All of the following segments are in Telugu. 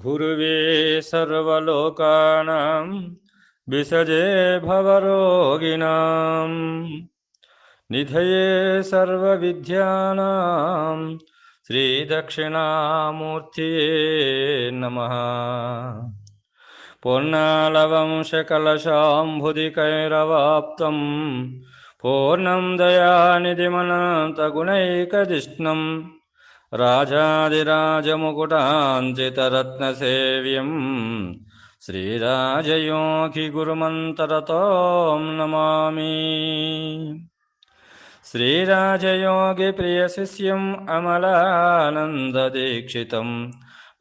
गुरुवे सर्वलोकानां विसजे भवरोगिणां निधये सर्वविद्यानां श्रीदक्षिणामूर्तये नमः पूर्णालवंशकलशाम्भुदिकैरवाप्तं पूर्णं दयानिधिमनन्तगुणैकधिष्णम् राजादिराजमुकुटाञ्चितरत्नसेव्यम् श्रीराजयोगिगुरुमन्तरतों नमामि श्रीराजयोगिप्रियशिष्यम् अमलानन्ददीक्षितम्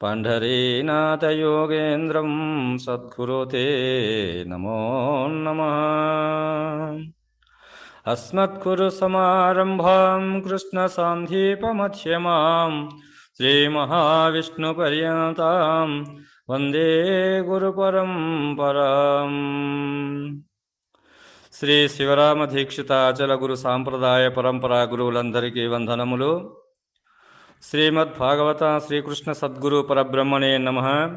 पण्ढरीनाथयोगेन्द्रं सद्गुरुते नमो नमः అస్మత్కూరు సమారంభాం కృష్ణ సాంధీపమధ్యమాం కృష్ణసాందీపమధ్యమాం శ్రీమహావిష్ణుపర్యంతం వందే గురు పరంపరాం శ్రీ శివరామ దీక్షిత అచల గురు సాంప్రదాయ పరంపరా గురువులందరికీ వందనములు. శ్రీమద్ భాగవత శ్రీకృష్ణ సద్గురు పరబ్రహ్మణే నమ.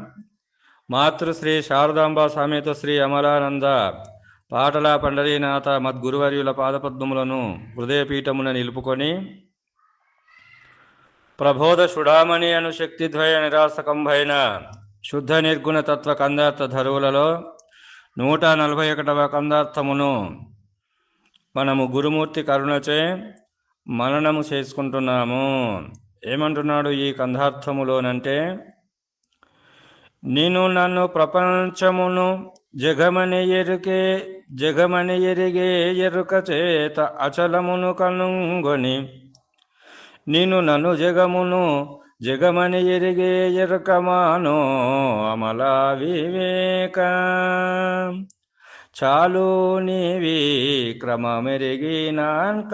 మాతృశ్రీ శారదాంబా స్వామితో శ్రీ అమలానంద పాటల పండరీనాథ మద్గురువర్యుల పాదపద్మములను హృదయపీఠమున నిలుపుకొని ప్రబోధ సుడామణి అను శక్తిద్వయ నిరాసకంభైన శుద్ధ నిర్గుణ తత్వ కందార్థ ధరువులలో నూట నలభై ఒకటవ కందార్థమును మనము గురుమూర్తి కరుణచే మననము చేసుకుంటున్నాము. ఏమంటున్నాడు ఈ కందార్థములోనంటే నేను నన్ను ప్రపంచమును జగమని ఎరుకే జగమని ఎరిగే ఎరుక చేత అచలమును కనుగొని నిను నను జగమును జగమని ఎరిగే ఎరుకమానో అమల వివేక చాలు నీవి క్రమమెరిగినాక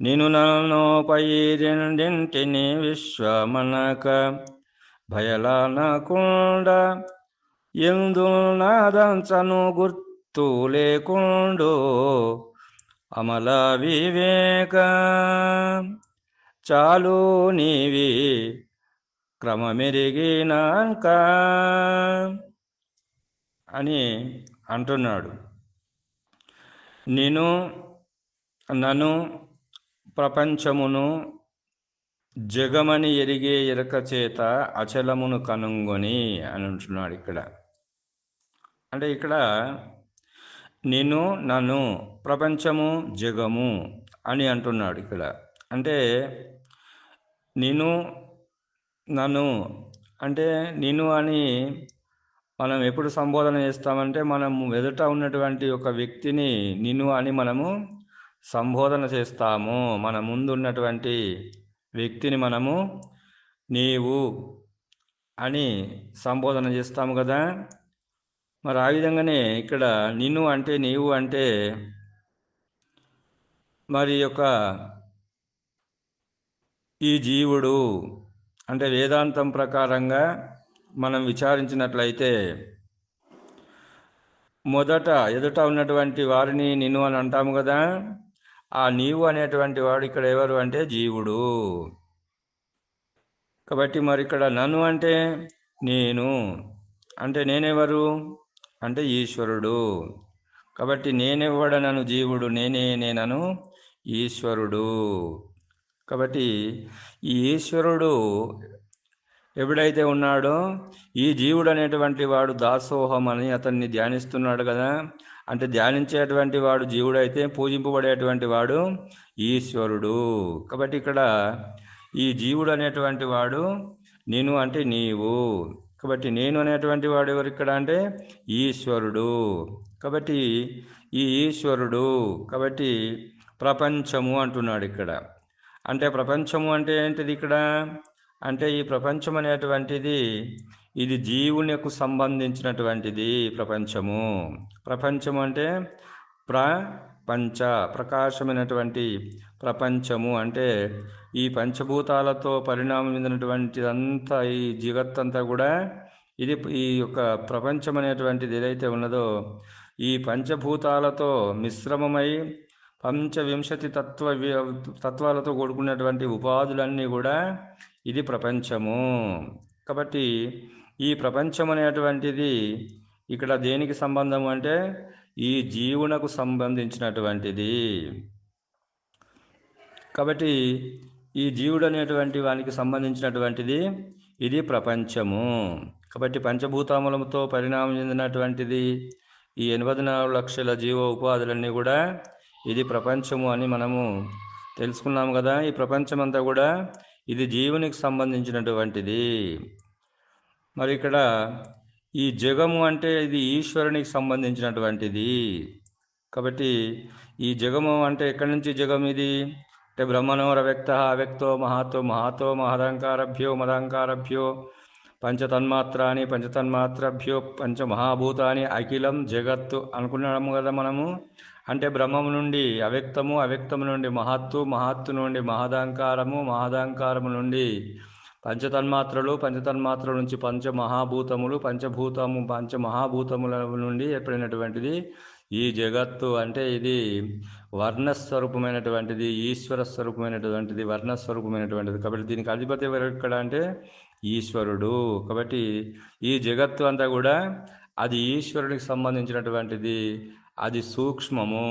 నిను నన్ను పై రెండింటిని విశ్వమనక భయలానకుండా ఎందు నాదంచను గుర్తు లేకుండు అమల వివేక. చాలు నీవి క్రమమెరిగినాక అని అంటున్నాడు. నేను నన్ను ప్రపంచమును జగమని ఎరిగే ఎరక చేత అచలమును కనుగొని అని అంటున్నాడు ఇక్కడ. అంటే ఇక్కడ నేను నన్ను ప్రపంచము జగము అని అంటున్నాడు ఇక్కడ. అంటే నేను నన్ను అంటే నేను అని మనం ఎప్పుడు సంబోధన చేస్తామంటే మనం ఎదుట ఉన్నటువంటి ఒక వ్యక్తిని నిన్ను అని మనము సంబోధన చేస్తాము. మన ముందు ఉన్నటువంటి వ్యక్తిని మనము నీవు అని సంబోధన చేస్తాము కదా. మరి ఆ విధంగానే ఇక్కడ నిన్ను అంటే నీవు అంటే మరి యొక్క ఈ జీవుడు అంటే వేదాంతం ప్రకారంగా మనం విచారించినట్లయితే మొదట ఎదుట ఉన్నటువంటి వారిని నిన్ను అని అంటాము కదా. ఆ నీవు అనేటువంటి వాడు ఇక్కడ ఎవరు అంటే జీవుడు. కాబట్టి మరి ఇక్కడ నన్ను అంటే నేను. అంటే నేనెవరు? అంటే ఈశ్వరుడు. కాబట్టి నేనెవ్వడనను జీవుడు నేనే నేనను ఈశ్వరుడు. కాబట్టి ఈ ఈశ్వరుడు ఎప్పుడైతే ఉన్నాడో ఈ జీవుడు అనేటువంటి వాడు దాసోహం అని అతన్ని ధ్యానిస్తున్నాడు కదా. అంటే ధ్యానించేటువంటి వాడు జీవుడైతే పూజింపబడేటువంటి వాడు ఈశ్వరుడు. కాబట్టి ఇక్కడ ఈ జీవుడు అనేటువంటి వాడు నేను అంటే నీవు. కాబట్టి నేను అనేటువంటి వాడు ఎవరు ఇక్కడ అంటే ఈశ్వరుడు. కాబట్టి ఈ ఈశ్వరుడు కాబట్టి ప్రపంచము అంటున్నాడు ఇక్కడ. అంటే ప్రపంచము అంటే ఏంటిది ఇక్కడ? అంటే ఈ ప్రపంచం అనేటువంటిది ఇది జీవునికి సంబంధించినటువంటిది ప్రపంచము. ప్రపంచము అంటే పంచ ప్రకాశమైనటువంటి ప్రపంచము అంటే ఈ పంచభూతాలతో పరిణామం చెందినటువంటిదంతా ఈ జగత్తంతా కూడా ఇది ఈ యొక్క ప్రపంచం అనేటువంటిది ఏదైతే ఉన్నదో ఈ పంచభూతాలతో మిశ్రమమై పంచవింశతి తత్వ తత్వాలతో కూడుకున్నటువంటి ఉపాధులన్నీ కూడా ఇది ప్రపంచము. కాబట్టి ఈ ప్రపంచం అనేటువంటిది ఇక్కడ దేనికి సంబంధం అంటే ఈ జీవునకు సంబంధించినటువంటిది. కాబట్టి ఈ జీవుడు అనేటువంటి వానికి సంబంధించినటువంటిది ఇది ప్రపంచము. కాబట్టి పంచభూతములతో పరిణామం చెందినటువంటిది ఈ ఎనభై నాలుగు లక్షల జీవ ఉపాధులన్నీ కూడా ఇది ప్రపంచము అని మనము తెలుసుకున్నాము కదా. ఈ ప్రపంచం అంతా కూడా ఇది జీవునికి సంబంధించినటువంటిది. మరి ఇక్కడ ఈ జగము అంటే ఇది ఈశ్వరునికి సంబంధించినటువంటిది. కాబట్టి ఈ జగము అంటే ఎక్కడి నుంచి జగం ఇది? అంటే బ్రహ్మనోర వ్యక్త అవ్యక్తో మహాతో మహాతో మహదంకారభ్యో మదంకారభ్యో పంచతన్మాత్రాని పంచతన్మాత్రభ్యో పంచమహాభూతాని అఖిలం జగత్తు అనుకున్నాము కదా మనము. అంటే బ్రహ్మము నుండి అవ్యక్తము అవ్యక్తము నుండి మహత్తు మహత్తు నుండి మహదాంకారము మహదాంకారము నుండి పంచతన్మాత్రలు పంచతన్మాత్రల నుంచి పంచమహాభూతములు పంచభూతము పంచమహాభూతముల నుండి ఏర్పడినటువంటిది ఈ జగత్తు. అంటే ఇది వర్ణస్వరూపమైనటువంటిది ఈశ్వర స్వరూపమైనటువంటిది వర్ణస్వరూపమైనటువంటిది. కాబట్టి దీనికి అధిపతి ఎవరు ఎక్కడ అంటే ఈశ్వరుడు. కాబట్టి ఈ జగత్తు అంతా కూడా అది ఈశ్వరుడికి సంబంధించినటువంటిది. అది సూక్ష్మము.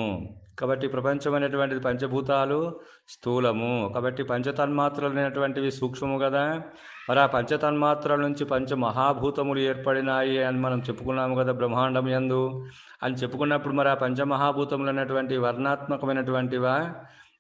కాబట్టి ప్రపంచం అనేటువంటిది పంచభూతాలు స్థూలము. కాబట్టి పంచతన్మాత్రలు అనేటువంటివి సూక్ష్మము కదా. మరి ఆ పంచతన్మాత్రల నుంచి పంచ మహాభూతములు ఏర్పడినాయి అని మనం చెప్పుకున్నాము కదా బ్రహ్మాండం యందు. అని చెప్పుకున్నప్పుడు మరి ఆ పంచమహాభూతములు అనేటువంటి వర్ణాత్మకమైనటువంటివా?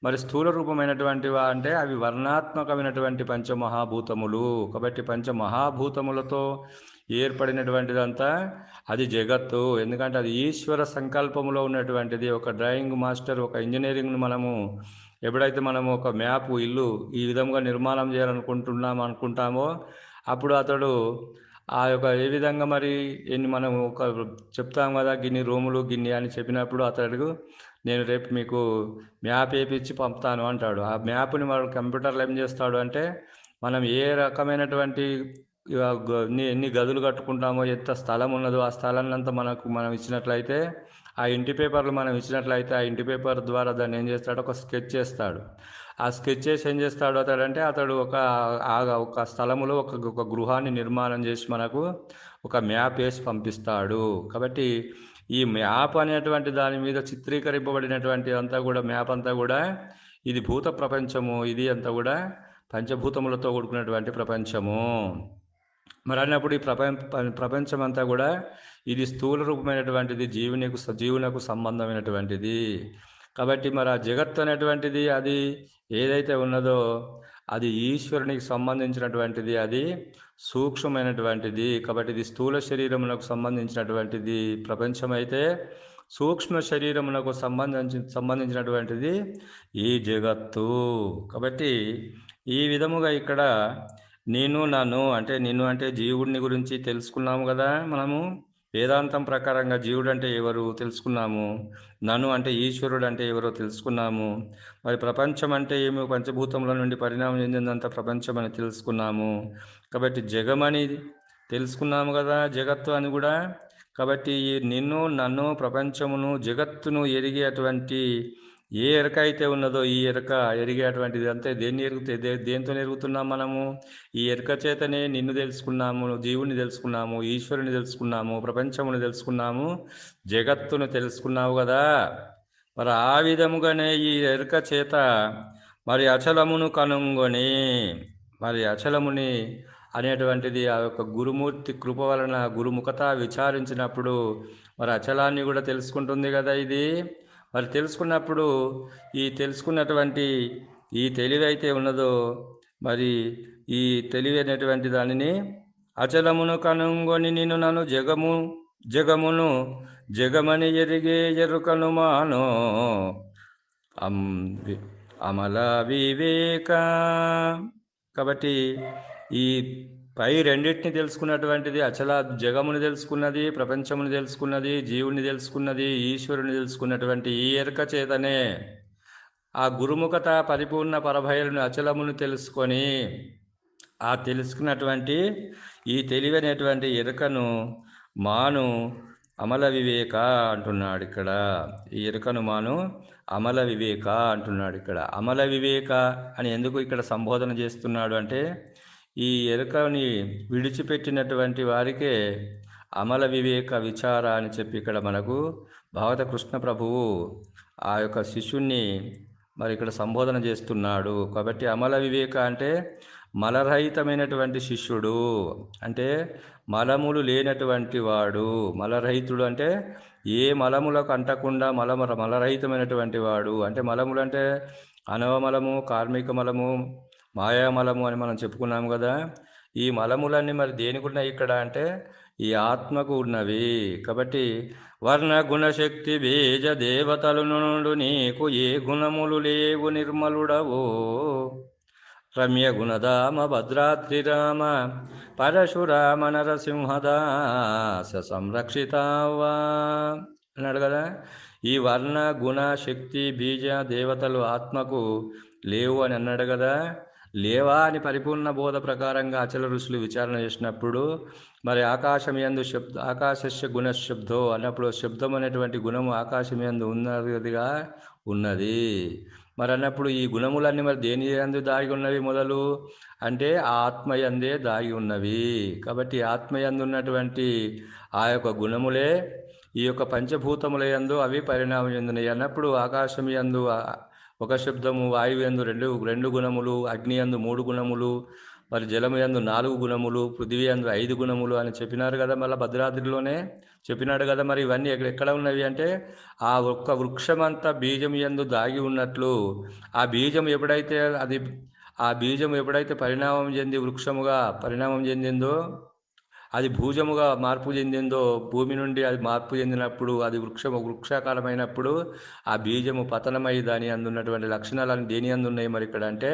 మరి స్థూల రూపమైనటువంటివా అంటే అవి వర్ణాత్మకమైనటువంటి పంచమహాభూతములు. కాబట్టి పంచమహాభూతములతో ఏర్పడినటువంటిదంతా అది జగత్తు. ఎందుకంటే అది ఈశ్వర సంకల్పంలో ఉన్నటువంటిది. ఒక డ్రాయింగ్ మాస్టర్ ఒక ఇంజనీరింగ్ను మనము ఎప్పుడైతే మనము ఒక మ్యాప్ ఇల్లు ఈ విధంగా నిర్మాణం చేయాలనుకుంటున్నాం అనుకుంటామో అప్పుడు అతడు ఆ యొక్క ఏ విధంగా మరి ఎన్ని మనం ఒక చెప్తాం కదా గిన్ని రూములు గిన్ని అని చెప్పినప్పుడు అతడు నేను రేపు మీకు మ్యాప్ వేపించి పంపుతాను అంటాడు. ఆ మ్యాప్ని వాడు కంప్యూటర్లో ఏం చేస్తాడు అంటే మనం ఏ రకమైనటువంటి ఎన్ని ఎన్ని గదులు కట్టుకుంటామో ఎంత స్థలం ఉన్నదో ఆ స్థలాన్ని అంతా మనకు మనం ఇచ్చినట్లయితే ఆ ఇంటి పేపర్లు మనం ఇచ్చినట్లయితే ఆ ఇంటి పేపర్ ద్వారా దాన్ని ఏం చేస్తాడు? ఒక స్కెచ్ చేస్తాడు. ఆ స్కెచ్ చేసి ఏం చేస్తాడు అతడంటే అతడు ఒక ఒక స్థలములో ఒక ఒక గృహాన్ని నిర్మాణం చేసి మనకు ఒక మ్యాప్ వేసి పంపిస్తాడు. కాబట్టి ఈ మ్యాప్ అనేటువంటి దాని మీద చిత్రీకరింపబడినటువంటి అంతా కూడా మ్యాప్ అంతా కూడా ఇది భూత ప్రపంచము ఇది అంతా కూడా పంచభూతములతో కూడుకున్నటువంటి ప్రపంచము. మరి అన్నప్పుడు ఈ ప్రపంచ ప్రపంచం అంతా కూడా ఇది స్థూల రూపమైనటువంటిది జీవునికి జీవునకు సంబంధమైనటువంటిది. కాబట్టి మరి ఆ జగత్తు అనేటువంటిది అది ఏదైతే ఉన్నదో అది ఈశ్వరునికి సంబంధించినటువంటిది అది సూక్ష్మమైనటువంటిది. కాబట్టి ఇది స్థూల శరీరమునకు సంబంధించినటువంటిది. ప్రపంచం అయితే సూక్ష్మ శరీరమునకు సంబంధించి సంబంధించినటువంటిది ఈ జగత్తు. కాబట్టి ఈ విధముగా ఇక్కడ నేను నన్ను అంటే నిన్ను అంటే జీవుడిని గురించి తెలుసుకున్నాము కదా మనము? వేదాంతం ప్రకారంగా జీవుడు అంటే ఎవరు తెలుసుకున్నాము? నన్ను అంటే ఈశ్వరుడు అంటే ఎవరో తెలుసుకున్నాము? మరి ప్రపంచం అంటే ఏమి? పంచభూతముల నుండి పరిణామం చెందిందంత ప్రపంచం అని తెలుసుకున్నాము. కాబట్టి జగమని తెలుసుకున్నాము కదా జగత్తు అని కూడా. కాబట్టి నిన్ను నన్ను ప్రపంచమును జగత్తును ఎరిగేటువంటి ఏ ఎరక అయితే ఉన్నదో ఈ ఎరక ఎరిగేటువంటిది అంతే దేన్ని ఎరుగుతే దే దేంతో ఎరుగుతున్నాం మనము? ఈ ఎరక చేతనే నిన్ను తెలుసుకున్నాము జీవుని తెలుసుకున్నాము ఈశ్వరుని తెలుసుకున్నాము ప్రపంచమును తెలుసుకున్నాము జగత్తును తెలుసుకున్నావు కదా? మరి ఆ విధముగానే ఈ ఎరుక చేత మరి అచలమును కనుగొని మరి అచలముని అనేటువంటిది ఆ యొక్క గురుమూర్తి కృప వలన గురుముఖత విచారించినప్పుడు మరి అచలాన్ని కూడా తెలుసుకుంటుంది కదా ఇది? మరి తెలుసుకున్నప్పుడు ఈ తెలుసుకున్నటువంటి ఈ తెలివి అయితే ఉన్నదో మరి ఈ తెలివైనటువంటి దానిని అచలమును కనుగొని నేను నన్ను జగము జగమును జగమని ఎరిగే ఎరుకను మాను. అమల వివేక. కాబట్టి ఈ పై రెండింటిని తెలుసుకున్నటువంటిది అచల జగముని తెలుసుకున్నది ప్రపంచముని తెలుసుకున్నది జీవుని తెలుసుకున్నది ఈశ్వరుని తెలుసుకున్నటువంటి ఈ ఎరక చేతనే ఆ గురుముఖత పరిపూర్ణ పరభయలను అచలమును తెలుసుకొని ఆ తెలుసుకున్నటువంటి ఈ తెలివైనటువంటి ఎరుకను మాను అమల వివేక అంటున్నాడు ఇక్కడ. ఈ ఎరుకను మాను అమల వివేక అంటున్నాడు ఇక్కడ. అమల వివేక అని ఎందుకు ఇక్కడ సంబోధన చేస్తున్నాడు అంటే ఈ ఎరుకని విడిచిపెట్టినటువంటి వారికే అమల వివేక విచార అని చెప్పి ఇక్కడ మనకు భాగవత కృష్ణ ప్రభువు ఆ యొక్క శిష్యుణ్ణి మరి ఇక్కడ సంబోధన చేస్తున్నాడు. కాబట్టి అమల వివేక అంటే మలరహితమైనటువంటి శిష్యుడు. అంటే మలములు లేనటువంటి వాడు. మలరహితుడు అంటే ఏ మలములకు అంటకుండా మల మలరహితమైనటువంటి వాడు. అంటే మలములు అంటే అనవమలము కార్మిక మలము మాయామలము అని మనం చెప్పుకున్నాం కదా. ఈ మలములన్నీ మరి దేనికి ఉన్నాయి ఇక్కడ అంటే ఈ ఆత్మకు ఉన్నవి. కాబట్టి వర్ణ గుణశక్తి బీజ దేవతలు నుండు నీకు ఏ గుణములు లేవు నిర్మలుడవో. రమ్య గుణధామ భద్రాద్రిరామ పరశురామ నరసింహదాస సంరక్షితావా అన్నాడు కదా. ఈ వర్ణ గుణ శక్తి బీజ దేవతలు ఆత్మకు లేవు అని అన్నాడు కదా. లేవా అని పరిపూర్ణ బోధ ప్రకారంగా అచల ఋషులు విచారణ చేసినప్పుడు మరి ఆకాశం ఎందు శబ్ద ఆకాశస్య గుణ శబ్దో అన్నప్పుడు శబ్దం అనేటువంటి గుణము ఆకాశం ఎందు ఉన్నదిగా ఉన్నది. మరి అన్నప్పుడు ఈ గుణములన్నీ మరి దేని ఎందు దాగి ఉన్నవి మొదలు? అంటే ఆత్మయందే దాగి ఉన్నవి. కాబట్టి ఆత్మయందు ఉన్నటువంటి ఆ యొక్క గుణములే ఈ యొక్క పంచభూతముల యందు అవి పరిణామం చెందినవి అన్నప్పుడు ఆకాశం యందు ఒక శబ్దము వాయువు యందు రెండు రెండు గుణములు అగ్ని యందు మూడు గుణములు మరి జలము యందు నాలుగు గుణములు పృథివీ అందు ఐదు గుణములు అని చెప్పినారు కదా మళ్ళీ భద్రాద్రిలోనే చెప్పినాడు కదా మరి ఇవన్నీ ఎక్కడ ఎక్కడ ఉన్నవి అంటే ఆ ఒక్క వృక్షమంతా బీజం యందు దాగి ఉన్నట్లు ఆ బీజం ఎప్పుడైతే అది ఆ బీజం ఎప్పుడైతే పరిణామం చెంది వృక్షముగా పరిణామం చెందిందో అది భూజముగా మార్పు చెందిందో భూమి నుండి అది మార్పు చెందినప్పుడు అది వృక్షము వృక్షాకారమైనప్పుడు ఆ బీజము పతనమై దాని అందున్నటువంటి లక్షణాలను దేని అందున్నాయి మరి ఇక్కడ అంటే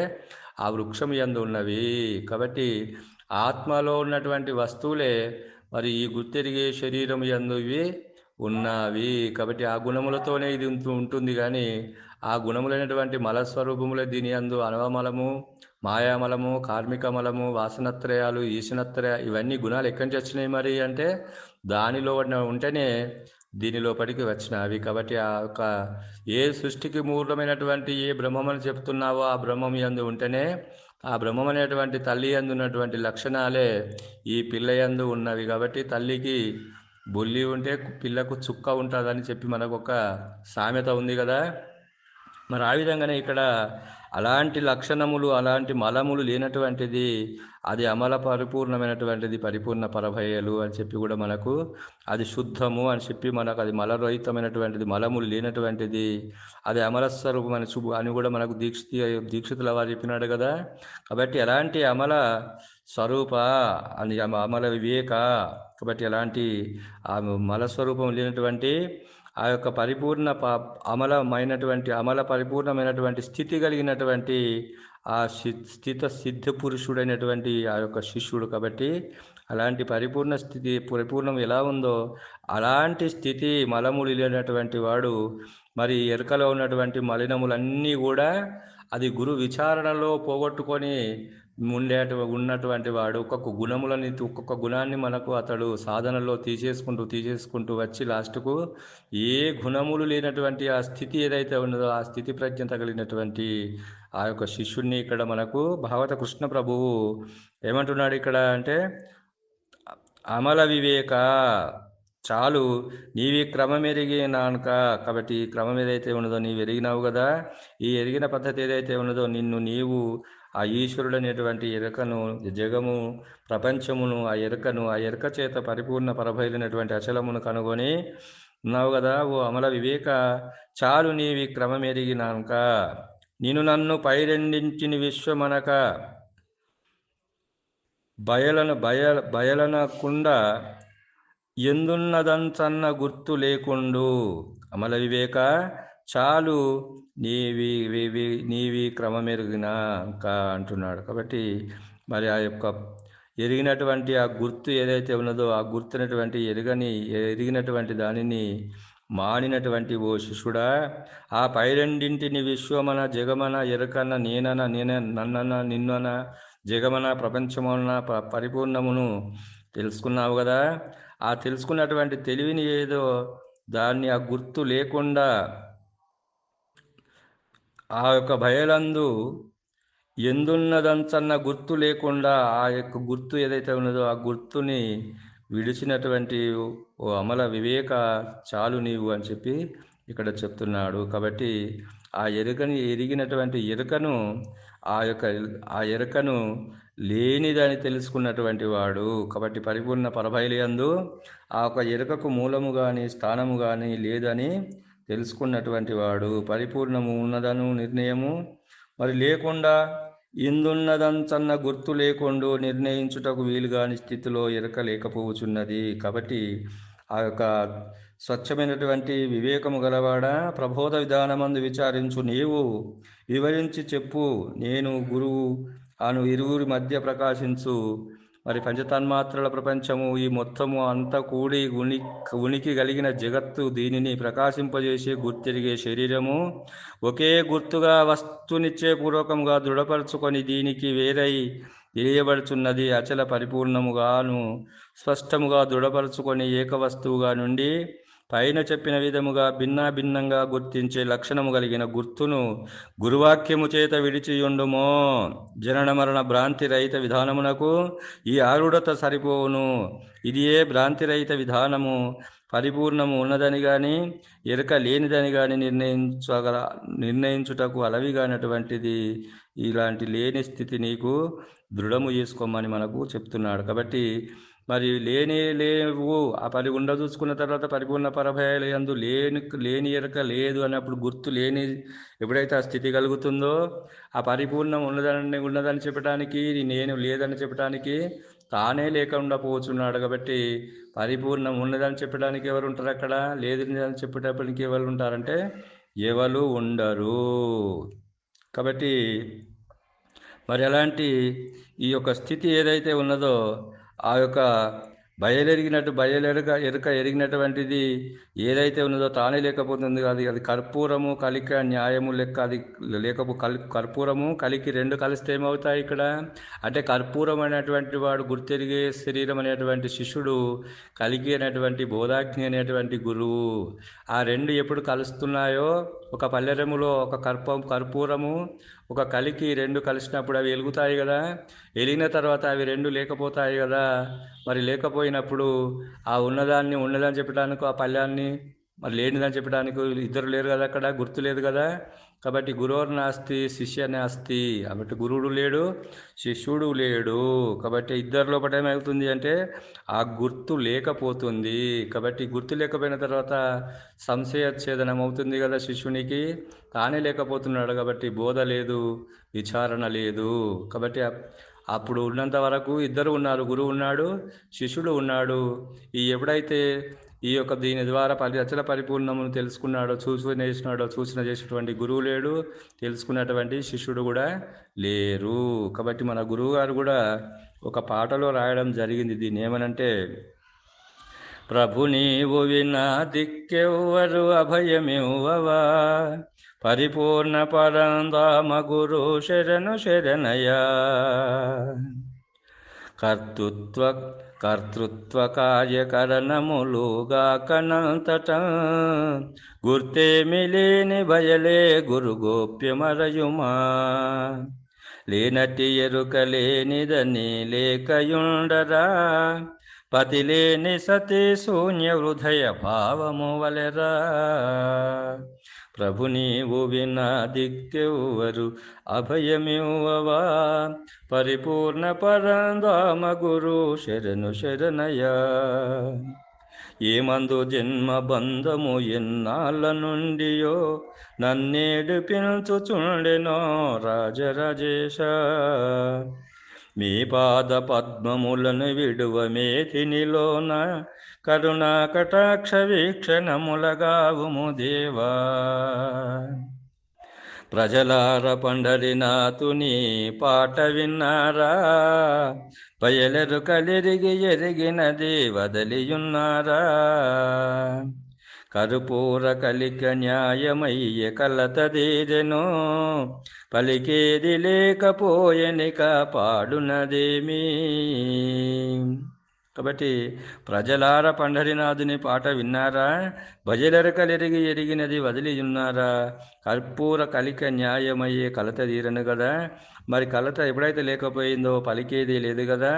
ఆ వృక్షం ఎందు ఉన్నవి. కాబట్టి ఆత్మలో ఉన్నటువంటి వస్తువులే మరి ఈ గుర్తెరిగే శరీరం ఎందు ఇవి ఉన్నవి. కాబట్టి ఆ గుణములతోనే ఇది ఉంటుంది కానీ ఆ గుణములైనటువంటి మలస్వరూపములే దీని అందు అనవమలము మాయామలము కార్మికమలము వాసనత్రయాలు ఈశనత్రయ ఇవన్నీ గుణాలు ఎక్కడి నుంచి వచ్చినాయి మరి అంటే దానిలో ఉంటేనే దీనిలోపటికి వచ్చినవి కాబట్టి ఆ యొక్క ఏ సృష్టికి మూలమైనటువంటి ఏ బ్రహ్మమని చెప్తున్నావో ఆ బ్రహ్మం యందు ఉంటేనే ఆ బ్రహ్మం అనేటువంటి తల్లి యందు ఉన్నటువంటి లక్షణాలే ఈ పిల్ల యందు ఉన్నవి కాబట్టి తల్లికి బొల్లి ఉంటే పిల్లకు చుక్క ఉంటుందని చెప్పి మనకు ఒక సామెత ఉంది కదా. మరి ఆ విధంగానే ఇక్కడ అలాంటి లక్షణములు అలాంటి మలములు లేనటువంటిది అది అమల పరిపూర్ణమైనటువంటిది పరిపూర్ణ పరభయలు అని చెప్పి కూడా మనకు అది శుద్ధము అని చెప్పి మనకు అది మలరహితమైనటువంటిది మలములు లేనటువంటిది అది అమల స్వరూపం అని శుభ అని కూడా మనకు దీక్షితి దీక్షితుల వారు చెప్పినాడు కదా. కాబట్టి ఎలాంటి అమల స్వరూప అని అమల వివేక కాబట్టి ఎలాంటి మల స్వరూపం లేనటువంటి ఆ యొక్క పరిపూర్ణ ప అమలమైనటువంటి అమల పరిపూర్ణమైనటువంటి స్థితి కలిగినటువంటి ఆ సి- స్థిత సిద్ధ పురుషుడైనటువంటి ఆ యొక్క శిష్యుడు కాబట్టి అలాంటి పరిపూర్ణ స్థితి పరిపూర్ణం ఎలా ఉందో అలాంటి స్థితి మలములు లేనటువంటి వాడు మరి ఎరుకలో ఉన్నటువంటి మలినములన్నీ కూడా అది గురు విచారణలో పోగొట్టుకొని ఉండేట ఉన్నటువంటి వాడు ఒక్కొక్క గుణములని ఒక్కొక్క గుణాన్ని మనకు అతడు సాధనలో తీసేసుకుంటూ తీసేసుకుంటూ వచ్చి లాస్ట్కు ఏ గుణములు లేనటువంటి ఆ స్థితి ఏదైతే ఉన్నదో ఆ స్థితి ప్రజ్ఞత కలిగినటువంటి ఆ యొక్క శిష్యుణ్ణి ఇక్కడ మనకు భాగవత కృష్ణ ప్రభువు ఏమంటున్నాడు ఇక్కడ అంటే అమల వివేక చాలు నీవి క్రమం ఎరిగినానుక కాబట్టి ఈ క్రమం ఏదైతే ఉన్నదో నీవు ఎరిగినావు కదా ఈ ఎరిగిన పద్ధతి ఏదైతే ఉన్నదో నిన్ను నీవు ఆ ఈశ్వరుడు అనేటువంటి ఎరుకను జగము ప్రపంచమును ఆ ఎరుకను ఆ ఎరుక చేత పరిపూర్ణ పరభైలినటువంటి అచలమును కనుగొని ఉన్నావు కదా ఓ అమల వివేక చాలు నీవి క్రమం ఎరిగినానుక నేను నన్ను పైరెండించిన విశ్వమనక. బయలను బయ బయలనకుండా ఎందున్నదంచన్న గుర్తు లేకుండు. అమల వివేక చాలు నీవి వివి నీవి క్రమమెరిగినాక ఇంకా అంటున్నాడు. కాబట్టి మరి ఆ యొక్క ఎరిగినటువంటి ఆ గుర్తు ఏదైతే ఉన్నదో ఆ గుర్తునటువంటి ఎరగని ఎరిగినటువంటి దానిని మానినటువంటి ఓ శిష్యుడా ఆ పైరెండింటిని విశ్వమన జగమన ఎరకన్న నేనన నేన నన్నన నిన్నన జగమన ప్రపంచమున ప- పరిపూర్ణమును తెలుసుకున్నావు కదా. ఆ తెలుసుకున్నటువంటి తెలివిని ఏదో దాన్ని ఆ గుర్తు లేకుండా ఆ యొక్క భయలందు ఎందున్నదంచన్న గుర్తు లేకుండా ఆ యొక్క గుర్తు ఏదైతే ఉన్నదో ఆ గుర్తుని విడిచినటువంటి ఓ అమల వివేక చాలు నీవు అని చెప్పి ఇక్కడ చెప్తున్నాడు. కాబట్టి ఆ ఎరుకని ఎరిగినటువంటి ఎరుకను ఆ యొక్క ఆ ఎరుకను లేనిదని తెలుసుకున్నటువంటి వాడు. కాబట్టి పరిపూర్ణ పరభైలియందు ఆ యొక్క ఎరుకకు మూలము కానీ స్థానము కానీ లేదని తెలుసుకున్నటువంటి వాడు పరిపూర్ణము ఉన్నదను నిర్ణయము. మరి లేకుండా ఇందున్నదంచన్న గుర్తు లేకుండా నిర్ణయించుటకు వీలుగాని స్థితిలో ఇరకలేకపోవచున్నది కాబట్టి ఆ యొక్క స్వచ్ఛమైనటువంటి వివేకము గలవాడా? ప్రబోధ విధానమందు విచారించు నీవు. వివరించి చెప్పు. నేను గురువు అను ఇరువురి మధ్య ప్రకాశించు. మరి పంచతన్మాత్రల ప్రపంచము ఈ మొత్తము అంతా కూడి ఉని ఉనికి కలిగిన జగత్తు దీనిని ప్రకాశింపజేసే గుర్తిరిగే శరీరము. ఒకే గుర్తుగా వస్తునిచ్చే పూర్వకంగా దృఢపరచుకొని దీనికి వేరై తెలియబడుచున్నది అచల పరిపూర్ణముగాను స్పష్టముగా దృఢపరచుకొని ఏకవస్తువుగా నుండి పైన చెప్పిన విధముగా భిన్నాభిన్నంగా గుర్తించే లక్షణము కలిగిన గుర్తును గురువాక్యము చేత విడిచియుండుమో. జనన మరణ భ్రాంతి రహిత విధానమునకు ఈ ఆరుడత సరిపోవును. ఇది ఏ భ్రాంతి రహిత విధానము. పరిపూర్ణము ఉన్నదని కానీ ఎరక లేనిదని కానీ నిర్ణయించగల నిర్ణయించుటకు అలవిగానటువంటిది. ఇలాంటి లేని స్థితి నీకు దృఢము చేసుకోమని మనకు చెప్తున్నాడు. కాబట్టి మరి లేనే లేవు. ఆ పరిగుండ ఉండ చూసుకున్న తర్వాత పరిపూర్ణ పరభయాలు ఎందు లేని లేని ఎరక లేదు అన్నప్పుడు గుర్తు లేని ఎప్పుడైతే ఆ స్థితి కలుగుతుందో ఆ పరిపూర్ణం ఉన్నదని ఉన్నదని చెప్పడానికి నేను లేదని చెప్పడానికి తానే లేకుండా పోచున్నాడు కాబట్టి పరిపూర్ణం ఉన్నదని చెప్పడానికి ఎవరు ఉంటారు అక్కడ? లేదని చెప్పేటప్పటికి ఎవరు ఉంటారంటే ఎవరు ఉండరు. కాబట్టి మరి అలాంటి ఈ యొక్క స్థితి ఏదైతే ఉన్నదో ఆ యొక్క బయలెరిగినట్టు బయలెరగ ఎరుక ఎరిగినటువంటిది ఏదైతే ఉన్నదో తానే లేకపోతుంది అది అది కర్పూరము కలిక న్యాయము లెక్క అది లేకపో కల్ కర్పూరము కలికి రెండు కలిస్తే ఏమవుతాయి ఇక్కడ? అంటే కర్పూరం అనేటువంటి వాడు గుర్తెరిగే శరీరం అనేటువంటి శిష్యుడు కలిగి అనేటువంటి బోధాగ్ని అనేటువంటి గురువు. ఆ రెండు ఎప్పుడు కలుస్తున్నాయో? ఒక పల్లెరములో ఒక కర్పం కర్పూరము ఒక కలికి రెండు కలిసినప్పుడు అవి వెలుగుతాయి కదా? వెలిగిన తర్వాత అవి రెండు లేకపోతాయి కదా? మరి లేకపోయినప్పుడు ఆ ఉన్నదాన్ని ఉన్నదని చెప్పడానికి ఆ పళ్ళాన్ని మరి లేనిదని చెప్పడానికి ఇద్దరు లేరు కదా అక్కడ గుర్తు లేదు కదా? కాబట్టి గురువు నాస్తి శిష్య నాస్తి. కాబట్టి గురువుడు లేడు శిష్యుడు లేడు. కాబట్టి ఇద్దరు లోపల ఏమవుతుంది అంటే ఆ గుర్తు లేకపోతుంది. కాబట్టి గుర్తు లేకపోయిన తర్వాత సంశయచ్ఛేదనం అవుతుంది కదా శిష్యునికి. తానే లేకపోతున్నాడు కాబట్టి బోధ లేదు విచారణ లేదు. కాబట్టి అప్పుడు ఉన్నంత వరకు ఇద్దరు ఉన్నారు గురువు ఉన్నాడు శిష్యుడు ఉన్నాడు. ఈ ఎప్పుడైతే ఈ యొక్క దీని ద్వారా పరి అచల పరిపూర్ణమును తెలుసుకున్నాడో చూసి చేసినాడో సూచన చేసినటువంటి గురువు లేడు తెలుసుకున్నటువంటి శిష్యుడు కూడా లేరు. కాబట్టి మన గురువు గారు కూడా ఒక పాటలో రాయడం జరిగింది. దీన్ని ఏమనంటే ప్రభు నీవు వినా దిక్కెవ్వరు అభయమివ్వవా? పరిపూర్ణ పరందామ గురు శరణు శరణయా కర్తృత్వ కర్తృత్వ కార్యకరణములుగా కనంతట గుర్తేమి లేని భయలే గురు గోప్యమరయుమా లేనటి ఎరుక లేనిదని లేకయుండరా పతిలేని సతీ శూన్య హృదయ భావము వలెరా ప్రభు నీవు వినా దిక్కెవ్వరు అభయమివ్వవా? పరిపూర్ణ పరందామ గురు శరణు శరణయా ఏమందు జన్మ బంధము ఎన్నాళ్ళ నుండియో నన్నేడు పిలుచుచుండెనో రాజరాజేశ. మీ పాద పద్మములను విడువ మేతినిలోన కరుణా కటాక్ష వీక్షణములగావుము దేవా. ప్రజలార పండరినాతుని పాట విన్నారా? బయలెరు కలిరిగి ఎరిగినది వదలియున్నారా కరుపూర కలిక న్యాయమయ్య కలతదేదెను పలికేది లేకపోయనిక పాడునదేమీ కాబట్టి ప్రజలార పండరినాథుని పాట విన్నారా? వజలెరకలెరిగి ఎరిగినది వదిలి ఉన్నారా కర్పూర కలిక న్యాయమయ్యే కలత తీరను కదా మరి కలత ఎప్పుడైతే లేకపోయిందో పలికేది లేదు కదా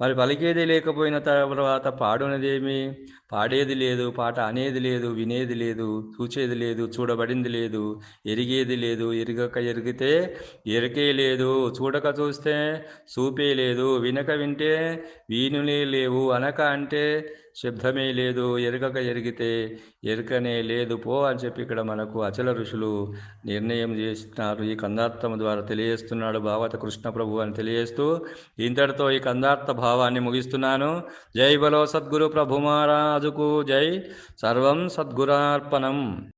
మరి పలికేది లేకపోయిన తర్వాత పాడునదేమి? పాడేది లేదు పాట అనేది లేదు వినేది లేదు చూచేది లేదు చూడబడింది లేదు ఎరిగేది లేదు ఎరగక ఎరిగితే ఎరికే లేదు చూడక చూస్తే చూపే లేదు వినక వింటే వీనులే లేవు అనక అంటే శబ్దమే లేదు ఎరగక ఎరిగితే ఎరకనే లేదు పో అని చెప్పి ఇక్కడ మనకు అచల ఋషులు నిర్ణయం చేస్తున్నారు ఈ కందార్థం ద్వారా తెలియజేస్తున్నాడు భావత కృష్ణ ప్రభు అని తెలియజేస్తూ ఇంతటితో ఈ కందార్థ భావాన్ని ముగిస్తున్నాను. జై బలో సద్గురు ప్రభు మహారాజుకు జై. సర్వం సద్గురార్పణం.